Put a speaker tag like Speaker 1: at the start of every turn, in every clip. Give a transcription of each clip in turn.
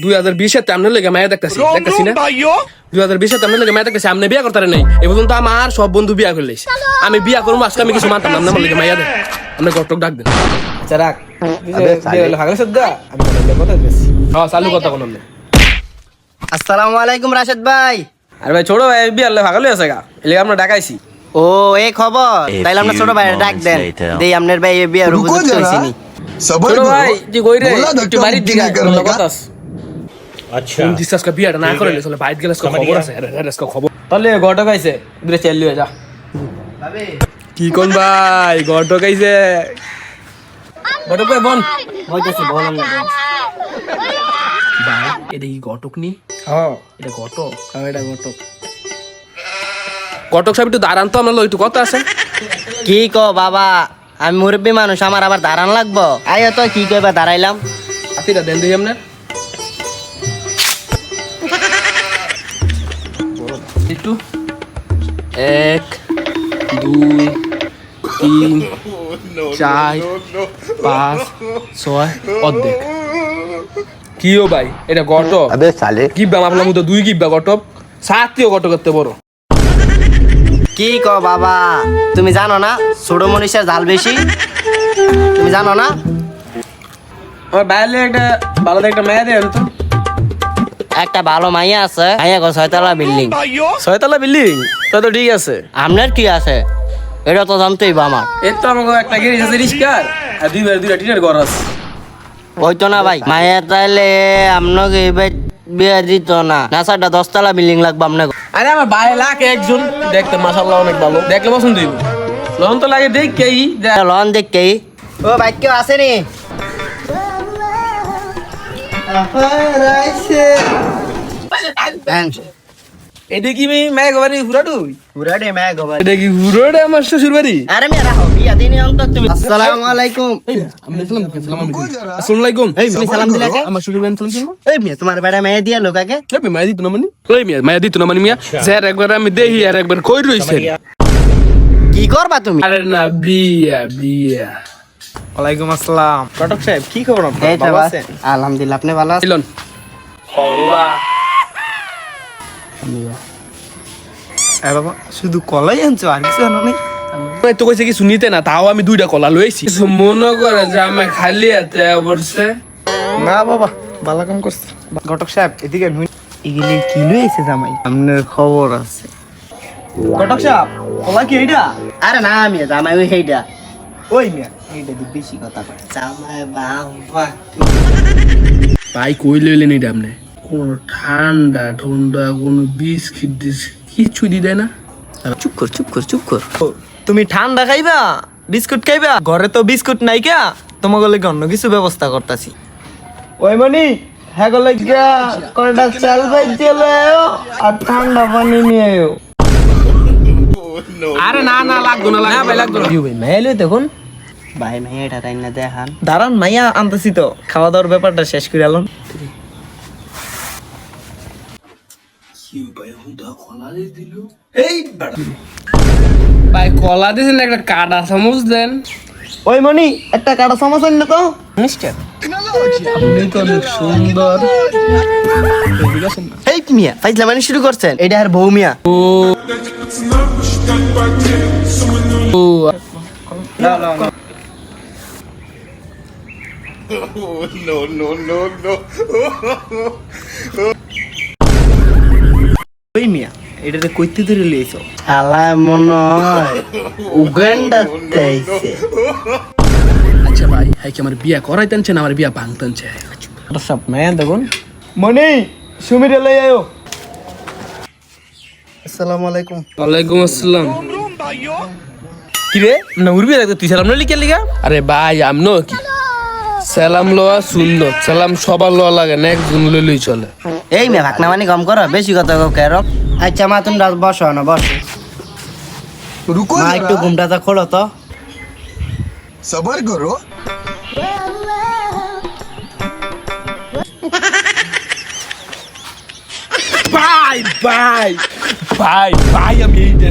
Speaker 1: দুই হাজার মায়া দুই হাজার আমার সব বন্ধু বিয়া করলে আমি বিয়া করব আজকে আমি কিছু মানতাম না ডাক দেন।
Speaker 2: আচ্ছা,
Speaker 1: হ্যাঁ,
Speaker 3: আসসালামু আলাইকুম রাশেদ ভাই।
Speaker 2: আরে ভাই ছোট ভাই বিয়া আছে গা। এলে আমরা ডাকাইছি।
Speaker 3: ও এই খবর। তাইলে আমরা ছোট ভাই ডাক দেন। দেই আপনার ভাই বিয়ার উপযুক্ত
Speaker 2: ছোট ভাই কই রে?
Speaker 4: তুই
Speaker 2: বাড়ির দিকে কথা
Speaker 4: का
Speaker 2: কথাস।
Speaker 1: আজকে বিয়াটা না করে চলে বাইর গেলে আজকে খবর আছে আরে আরে আজকে খবর।
Speaker 2: তাহলে ঘটক আইছে দূরে চালিয়ে যা।
Speaker 1: কি কোন ভাই গটক আইছে।
Speaker 2: ঘটক ভাই বোন
Speaker 3: হইতেছে বললাম
Speaker 1: ভাই। এটা কি গটক নি?
Speaker 2: হ্যাঁ।
Speaker 1: এটা গটক
Speaker 2: এটা ঘটক
Speaker 1: গটক সাহেব একটু দাঁড়ান তো আপনার একটু কথা আছে।
Speaker 3: কি ক বাবা আমি মুরব্বী মানুষ আমার আবার দাঁড়ান লাগবো? আয় তো কি কইবা দাঁড়াইলাম।
Speaker 1: হাতিটা দেন দিই আপনার। একটু। এক দুই তিন চার পাঁচ ছয় অর্ধেক। কিও ভাই? এটা
Speaker 5: গট
Speaker 1: কিব্বা আপনার মধ্যে দুই কিব্বা গটব সাতটিও গট করতে পারো।
Speaker 3: কি ক বাবা? তুমি জানো না? ছোট মনীষের জাল বেশি। তুমি জানো না?
Speaker 2: আমার বাইরে একটা ভালো একটা মেয়ে দেয় তো।
Speaker 3: একটা ভালো মাইয়া আছে মাইয়া গো ছয়তলা বিল্ডিং।
Speaker 2: ছয়তলা বিল্ডিং? তো তো ঠিক আছে।
Speaker 3: আপনার কি আছে? এটা তো জানতেই বা আমার।
Speaker 2: এর তো আমাকে একটা গেরিজ আছে রিস্কার। আর দুই বারে দুইটা টিনের ঘর আছে।
Speaker 3: ওই তো না ভাই। মাইয়া তাইলে আপনাকে এবার বিয়ে দিত না। না স্যারটা দশতলা বিল্ডিং লাগবে আপনাকে
Speaker 2: আরে আমার বাইরে লাগে একজন। দেখতে মাশাআল্লাহ অনেক ভালো। দেখলে পছন্দ হইব। লন তো লাগে দেখ কেই
Speaker 3: লন দেখকেই ও ভাই কেউ আসেনি?
Speaker 2: এটা কি মেয়ে গোবারি হুরাটুই
Speaker 3: পুরাটে ম্যাগ হবে
Speaker 1: এটা কি হুরোডে আমার শ্বশুর বাড়ি
Speaker 3: আরে মেয়ে রাখো বিয়া দিনে অন্তত তুমি আসসালামু আলাইকুম।
Speaker 1: আসসালামু আলাইকুম।
Speaker 3: এই তুমি সালাম দিলা কে?
Speaker 1: আমার শ্বশুর বাড়ি সালাম দিলাম।
Speaker 3: এই মেয়ে তোমার বেড়া মেয়ে দিয়া লোকাকে
Speaker 1: কই মায়া দিত না মানে? কই মিয়া মায়া দিত না মানে মিয়া? স্যার একবার আমি দেখি আর একবার কই রইছে
Speaker 3: কি করবা তুমি?
Speaker 1: আরে না বিয়া বিয়া।
Speaker 2: ওয়ালাইকুম আসসালাম। কটক সাহেব কি খবর আপনার?
Speaker 3: এই তো
Speaker 2: ভালো আছেন?
Speaker 3: আলহামদুলিল্লাহ আপনি ভালো আছেন?
Speaker 2: বাবা শুধু কলাই আনছো আর কিছু আনো নাই?
Speaker 1: আমি তো কইছে কিছু নিতে না তাও আমি দুইটা কলা লইছি মনে করে যে আমি খালি হাতে বসে
Speaker 2: না বাবা ভালো কাম করছে। ঘটক সাহেব এদিকে এগুলি কি লইছে জামাই? আপনার খবর আছে। ঘটক সাহেব কলা কি এইটা
Speaker 3: আরে না আমি জামাই ওই সেইটা
Speaker 2: ওই মিয়া এইটা দি বেশি কথা কয়।
Speaker 3: জামাই বাবা
Speaker 1: ভাই কই লইলেন এটা আপনি? কোন ঠান্ডা ঠান্ডা কোন বিস্কিট কিছু দি দেয় না।
Speaker 3: চুপ কর চুপ কর চুপ কর।
Speaker 2: তুমি ঠান্ডা খাইবা বিস্কুট খাইবা? ঘরে তো বিস্কুট নাই কে তোমাকে লগে অন্য কিছু ব্যবস্থা করতেছি। ওই মনি হ্যাঁ গলে গিয়া কয়টা চাল ভাই চলে আর ঠান্ডা পানি নিয়ে আয়ো।
Speaker 1: আরে না না লাগতো না লাগতো ভাই লাগতো না।
Speaker 2: ভাই মেয়ে দেখুন
Speaker 3: ভাই মেয়েটা তাই না দেখান।
Speaker 2: দাঁড়ান মাইয়া আনতেছি তো। খাওয়া দাওয়ার ব্যাপারটা শেষ করে আলন
Speaker 1: ভাই কলা দিয়েছেন একটা কাটা চামচ দেন
Speaker 2: ওই মনি একটা কাটা সমস্যা না তো?
Speaker 3: মিস্টার।
Speaker 1: আপনি তো অনেক সুন্দর।
Speaker 3: এই মিয়া ফাইজলা মানে শুরু করছেন? এটা আর বউ মিয়া।
Speaker 1: ও। ও
Speaker 2: ওই মিয়া এটাতে কইতে ধরে লইছো
Speaker 3: শালা মনে হয়
Speaker 1: আচ্ছা ভাই হাই কি আমার বিয়া করাইতেনছে না আমার বিয়া ভাঙতেনছে
Speaker 2: সব মায়া দেখুন মনি সুমিরে লই আয়ো
Speaker 3: আসসালামু আলাইকুম
Speaker 1: ওয়ালাইকুম আসসালাম
Speaker 2: কি রে না উড়বি তুই সালাম লিখে লিখা
Speaker 1: আরে ভাই আমনো কি সালাম লওয়া সুন্দর সালাম সবার লওয়া লাগে নেক একজন লইলই চলে।
Speaker 3: এই মে ভাকনা মানে কম করো বেশি কথা কও কেরো আচ্ছা মা তুমি রাত বসো না বস।
Speaker 4: রুকো
Speaker 3: না। একটু ঘুমটা ঘুমটাটা খোলো তো।
Speaker 4: সবার করো।
Speaker 1: ভাই ভাই ভাই ভাই আমি
Speaker 3: এইটা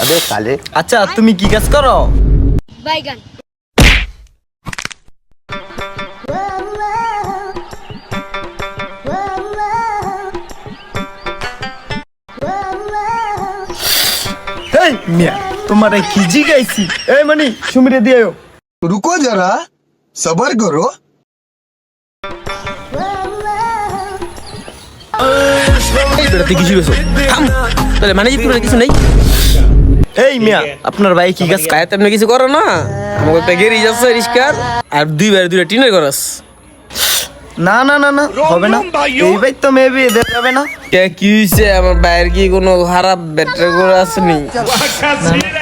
Speaker 3: আরে কালে
Speaker 2: আচ্ছা তুমি কি কাজ করো
Speaker 5: বাইগান
Speaker 2: এই মিয়া তোমারে কি জিগাইছি সুমিরে দিও
Speaker 4: রুকো
Speaker 1: জরা সবার করো কিছু গেছো তাহলে মানে কিছু নেই
Speaker 2: এই মিয়া আপনার ভাই কি কাজ
Speaker 1: কায় তেমনি কিছু করো না? আমাকে একটা গেরিজ আছে রিস্কার আর দুই বাইরে দুইটা টিনের আছে
Speaker 2: না না না না হবে না। এই ভাই তো মেবি যাবে না।
Speaker 1: কে কি হইছে? আমার বাইরে কি কোনো খারাপ ব্যাটারি করে আসেনি?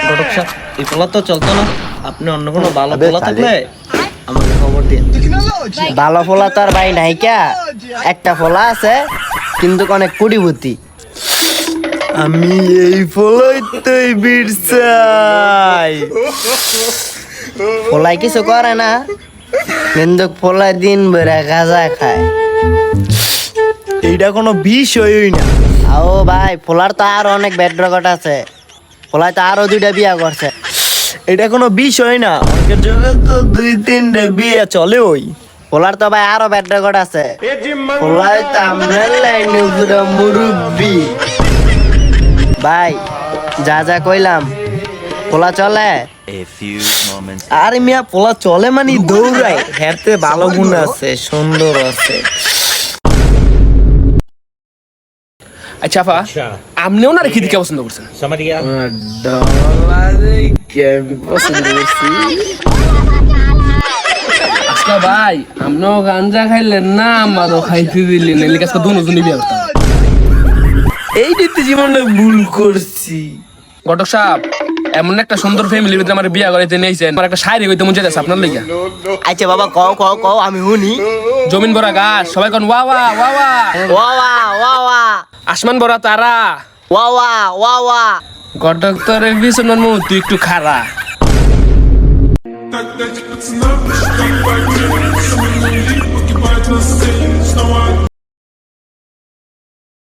Speaker 2: ঘটক সাহেব এই পোলা তো চলতো না। আপনি অন্য কোনো ভালো পোলা থাকলে আমাকে খবর দিন
Speaker 3: ভালো ফোলা তো আর ভাই নাই কা? একটা ফোলা আছে কিন্তু অনেক কুড়িভূতি
Speaker 2: আমি এই ফলই তুই বিরসাই
Speaker 3: ফোলাই কিছু করে না কিন্তু ফলাই দিন বেড়ে গাঁজা খায়।
Speaker 2: এইটা কোনো বিষয়ই না।
Speaker 3: ও ভাই ফোলার তো আরও অনেক ব্যাড রেকর্ড আছে। ফোলাই তো আরও দুইটা বিয়া করছে।
Speaker 2: এটা কোনো বিষয় না। অনেকের জন্য তো দুই তিনটা বিয়ে চলে ওই।
Speaker 3: ফোলার তো ভাই আরও ব্যাড রেকর্ড আছে। ফোলাই তো আমরা লাইনে পুরো মুরব্বি। ভাই যা যা কইলাম ফোলা চলে?
Speaker 2: আরে মিয়া পোলা চলে মানে দৌড়ায়। হেরতে ভালো গুণ আছে সুন্দর আছে।
Speaker 1: আচ্ছা আপা আপনিও না রেখে দিকে পছন্দ করছেন? ভাই আপনিও গাঞ্জা খাইলেন না আমারও খাইতে দিলেন। এলিকে আজকে দুজনই বিয়ে করতাম।
Speaker 2: এই দিতে জীবনে ভুল করছি
Speaker 1: ঘটক সাহেব এমন একটা সুন্দর ফ্যামিলির ভিতরে আমার বিয়া করাইতে নিয়েছেন আমার একটা শায়রি কইতে আপনার
Speaker 3: আচ্ছা বাবা কও কও কও আমি হুনি
Speaker 1: জমিন ভরা গাছ সবাই কোন ওয়া ওয়া ওয়া ওয়া
Speaker 3: ওয়া ওয়া ওয়া ওয়া
Speaker 1: আসমান ভরা তারা
Speaker 3: ওয়া ওয়া ওয়া ওয়া
Speaker 1: ঘটক তোর বিছানার একটু খারা